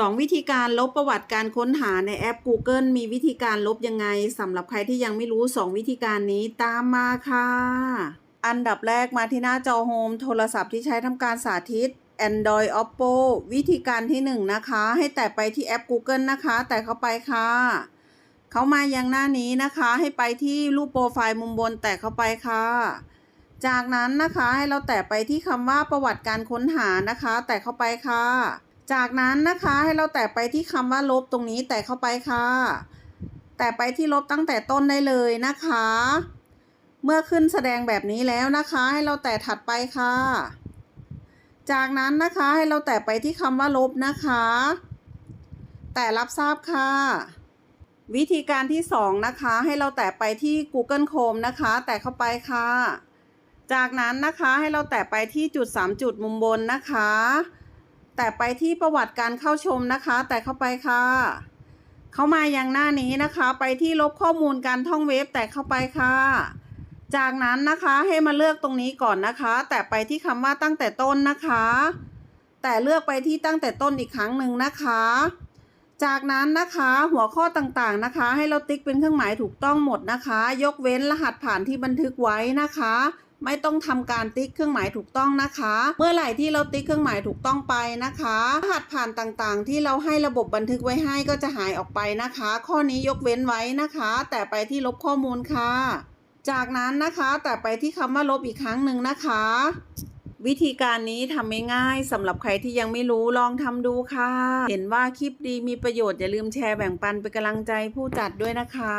2 วิธีการลบประวัติการค้นหาในแอป Google มีวิธีการลบยังไงสำหรับใครที่ยังไม่รู้ 2 วิธีการนี้ตามมาค่ะ อันดับแรกมาที่หน้าจอโฮมโทรศัพท์ที่ใช้ทำการสาธิต Android Oppo วิธีการที่ 1 นะคะ ให้แตะไปที่แอป Google นะคะ แตะเข้าไปค่ะ เขามายังหน้านี้นะคะ ให้ไปที่รูปโปรไฟล์มุมบนแตะเข้าไปค่ะ จากนั้นนะคะให้เราแตะไปที่คำว่าประวัติการค้นหานะคะ แตะเข้าไปค่ะ จากนั้นนะคะให้เราแตะไปที่คำว่าลบตรงนี้แตะเข้าไปค่ะ แตะไปที่ลบตั้งแต่ต้นได้เลยนะคะ เมื่อขึ้นแสดงแบบนี้แล้วนะคะ ให้เราแตะถัดไปค่ะ จากนั้นนะคะให้เราแตะไปที่คำว่าลบนะคะ แต่รับทราบค่ะวิธีการที่สองนะคะ ให้เราแตะไปที่ Google Chrome นะคะ แตะเข้าไปค่ะ จากนั้นนะคะให้เราแตะไปที่จุด 3 จุดมุมบนนะคะ แตะไปที่ประวัติการเข้าชมนะคะ แตะเข้าไปค่ะ เข้ามายังหน้านี้นะคะ ไปที่ลบข้อมูลการท่องเว็บแตะเข้าไปค่ะ จากนั้นนะคะให้มาเลือกตรงนี้ก่อนนะคะ แตะไปที่คำว่าตั้งแต่ต้นนะคะ แต่เลือกไปที่ตั้งแต่ต้นอีกครั้งหนึ่งนะคะ จากนั้นนะคะหัวข้อต่างๆนะคะ ให้เราติ๊กเป็นเครื่องหมายถูกต้องหมดนะคะ ยกเว้นรหัสผ่านที่บันทึกไว้นะคะ ไม่ต้องทำการติ๊กเครื่องหมายถูกต้องนะคะ เมื่อไหร่ที่เราติ๊กเครื่องหมายถูกต้องไปนะคะรหัสผ่านต่างๆ ที่เราให้ระบบบันทึกไว้ให้ก็จะหายออกไปนะคะ ข้อนี้ยกเว้นไว้นะคะ แต่ไปที่ลบข้อมูลค่ะ จากนั้นนะคะแต่ไปที่คำว่าลบอีกครั้งหนึ่งนะคะ วิธีการนี้ทำง่ายๆสำหรับใครที่ยังไม่รู้ลองทำดูค่ะ เห็นว่าคลิปดีมีประโยชน์อย่าลืมแชร์แบ่งปันเป็นกำลังใจผู้จัดด้วยนะคะ